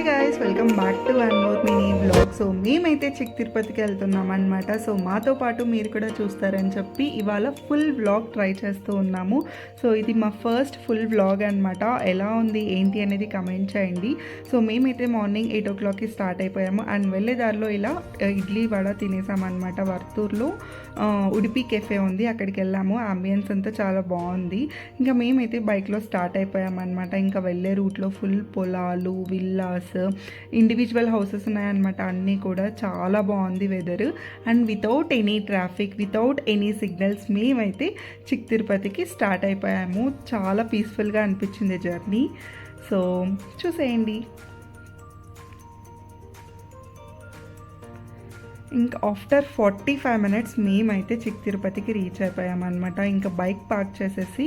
Hi guys welcome back to one more mini blog so మేమైతే చిక్ తిరుపతికి వెళ్తున్నాం అనమాట సో మాతో పాటు మీరు కూడా చూస్తారని చెప్పి ఇవాళ ఫుల్ వ్లాగ్ ట్రై చేస్తూ ఉన్నాము. సో ఇది మా ఫస్ట్ ఫుల్ వ్లాగ్ అనమాట ఎలా ఉంది ఏంటి అనేది కమెంట్ చేయండి. సో మేమైతే మార్నింగ్ ఎయిట్ ఓ క్లాక్కి స్టార్ట్ అయిపోయాము. అండ్ వెళ్ళే దారిలో ఇలా ఇడ్లీ వడ తినేసామన్నమాట వర్తూర్లో ఉడిపి కెఫే ఉంది అక్కడికి వెళ్ళాము. అంబియన్స్ అంతా చాలా బాగుంది. ఇంకా మేమైతే బైక్లో స్టార్ట్ అయిపోయామన్నమాట. ఇంకా వెళ్ళే రూట్లో ఫుల్ పొలాలు విల్లాస్ ఇండివిజువల్ హౌసెస్ ఉన్నాయన్నమాట. అన్నీ కూడా చాలా బాగుంది weather and without any traffic without any signals మేమైతే చిక్ తిరుపతికి స్టార్ట్ అయిపోయాము. చాలా పీస్ఫుల్గా అనిపించింది జర్నీ సో చూసేయండి. ఇంకా ఆఫ్టర్ ఫార్టీ ఫైవ్ మినిట్స్ మేమైతే చిక్ తిరుపతికి రీచ్ అయిపోయామన్నమాట. ఇంకా బైక్ పార్క్ చేసేసి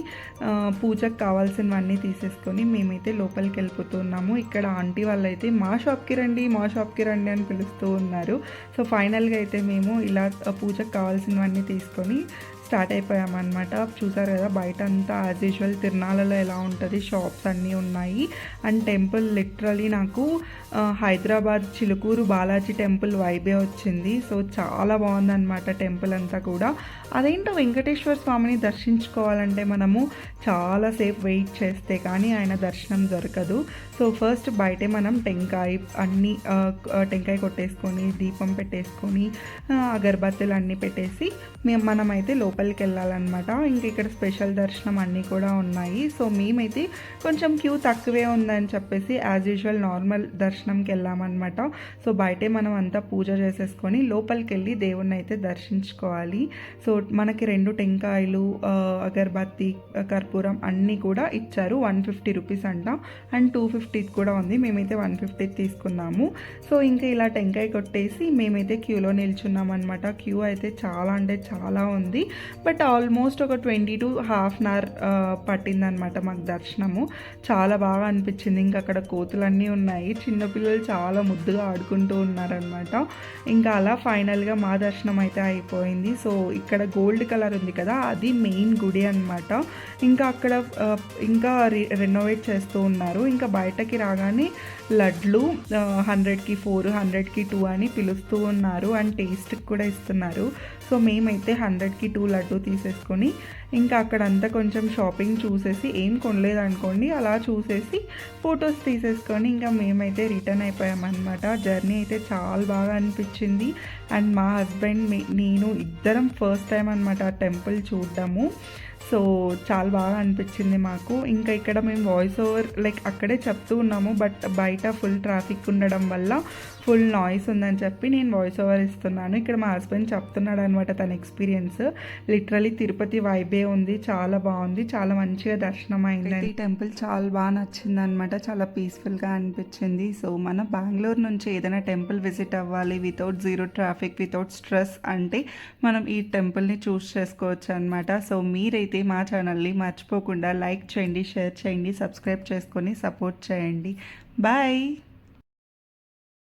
పూజకు కావాల్సినవన్నీ తీసేసుకొని మేమైతే లోపలికి వెళ్ళిపోతున్నాము. ఇక్కడ ఆంటీ వాళ్ళైతే మా షాప్కి రండి మా షాప్కి రండి అని పిలుస్తూ ఉన్నారు. సో ఫైనల్గా అయితే మేము ఇలా పూజకు కావాల్సినవన్నీ తీసుకొని స్టార్ట్ అయిపోయామన్నమాట. చూసారు కదా బయట అంతా యాజ్ యూజువల్ తిరునాళ్ళలో ఎలా ఉంటుంది షాప్స్ అన్నీ ఉన్నాయి. అండ్ టెంపుల్ లిటరలీ నాకు హైదరాబాద్ చిలుకూరు బాలాజీ టెంపుల్ వైబే వచ్చింది. సో చాలా బాగుందన్నమాట టెంపుల్ అంతా కూడా. అదేంటో వెంకటేశ్వర స్వామిని దర్శించుకోవాలంటే మనము చాలాసేపు వెయిట్ చేస్తే కానీ ఆయన దర్శనం దొరకదు. సో ఫస్ట్ బయటే మనం టెంకాయ అన్నీ టెంకాయ కొట్టేసుకొని దీపం పెట్టేసుకొని ఆ, అగరబత్తులు అన్నీ పెట్టేసి మేము మనమైతే లోపలికి వెళ్ళాలన్నమాట. ఇంక ఇక్కడ స్పెషల్ దర్శనం అన్నీ కూడా ఉన్నాయి. సో మేమైతే కొంచెం క్యూ తక్కువే ఉందని చెప్పేసి యాజ్ యూజువల్ నార్మల్ దర్శనంకి వెళ్ళామన్నమాట. సో బయటే మనం అంతా పూజ చేసేసుకొని లోపలికి వెళ్ళి దేవుణ్ణి అయితే దర్శించుకోవాలి. సో మనకి రెండు టెంకాయలు అగర్బత్తి కర్పూరం అన్నీ కూడా ఇచ్చారు. వన్ ఫిఫ్టీ రూపీస్ అంట. అండ్ టూ ఫిఫ్టీ కూడా ఉంది. మేమైతే వన్ ఫిఫ్టీ తీసుకున్నాము. సో ఇంకా ఇలా టెంకాయ కొట్టేసి మేమైతే క్యూలో నిల్చున్నాం అనమాట క్యూ అయితే చాలా అంటే చాలా ఉంది. బట్ ఆల్మోస్ట్ ఒక twenty to half an hour పట్టిందనమాట మాకు దర్శనము. చాలా బాగా అనిపించింది. ఇంకా అక్కడ కోతులన్నీ ఉన్నాయి. చిన్నపిల్లలు చాలా ముద్దుగా ఆడుకుంటూ ఉన్నారనమాట ఇంకా అలా ఫైనల్గా మా దర్శనం అయితే అయిపోయింది. సో ఇక్కడ గోల్డ్ కలర్ ఉంది కదా అది మెయిన్ గుడి అనమాట ఇంకా అక్కడ ఇంకా రెనోవేట్ చేస్తూ ఉన్నారు. ఇంకా బయటకి రాగానే లడ్లు హండ్రెడ్కి ఫోర్ హండ్రెడ్కి టూ అని పిలుస్తూ ఉన్నారు. అండ్ టేస్ట్కి కూడా ఇస్తున్నారు. సో మేమైతే హండ్రెడ్కి టూ లడ్డు తీసేసుకొని ఇంకా అక్కడంతా కొంచెం షాపింగ్ చూసేసి ఏం కొనలేదనుకోండి అలా చూసేసి ఫొటోస్ తీసేసుకొని ఇంకా మేమైతే రిటర్న్ అయిపోయామన్నమాట. జర్నీ అయితే చాలా బాగా అనిపించింది. అండ్ మా హస్బెండ్ నేను ఇద్దరం ఫస్ట్ టైం అనమాట ఆ టెంపుల్ చూడడము. సో చాలా బాగా అనిపించింది మాకు. ఇంకా ఇక్కడ మేము వాయిస్ ఓవర్ లైక్ అక్కడే చెప్తూ ఉన్నాము బట్ బయట ఫుల్ ట్రాఫిక్ ఉండడం వల్ల ఫుల్ నాయిస్ ఉందని చెప్పి నేను వాయిస్ ఓవర్ ఇస్తున్నాను. ఇక్కడ మా హస్బెండ్ చెప్తున్నాడు అనమాట తన ఎక్స్పీరియన్స్ లిటరలీ తిరుపతి వైబే ఉంది చాలా బాగుంది చాలా మంచిగా దర్శనం అయింది ఈ టెంపుల్ చాలా బాగా నచ్చింది అనమాట చాలా పీస్ఫుల్గా అనిపించింది. సో మన బెంగళూరు నుంచి ఏదైనా టెంపుల్ విజిట్ అవ్వాలి without zero traffic without stress అంటే మనం ఈ టెంపుల్ని చూస్ చేసుకోవచ్చు అనమాట సో మీరైతే మా ఛానల్ని మర్చిపోకుండా లైక్ చేయండి షేర్ చేయండి సబ్స్క్రైబ్ చేసుకొని సపోర్ట్ చేయండి. బాయ్.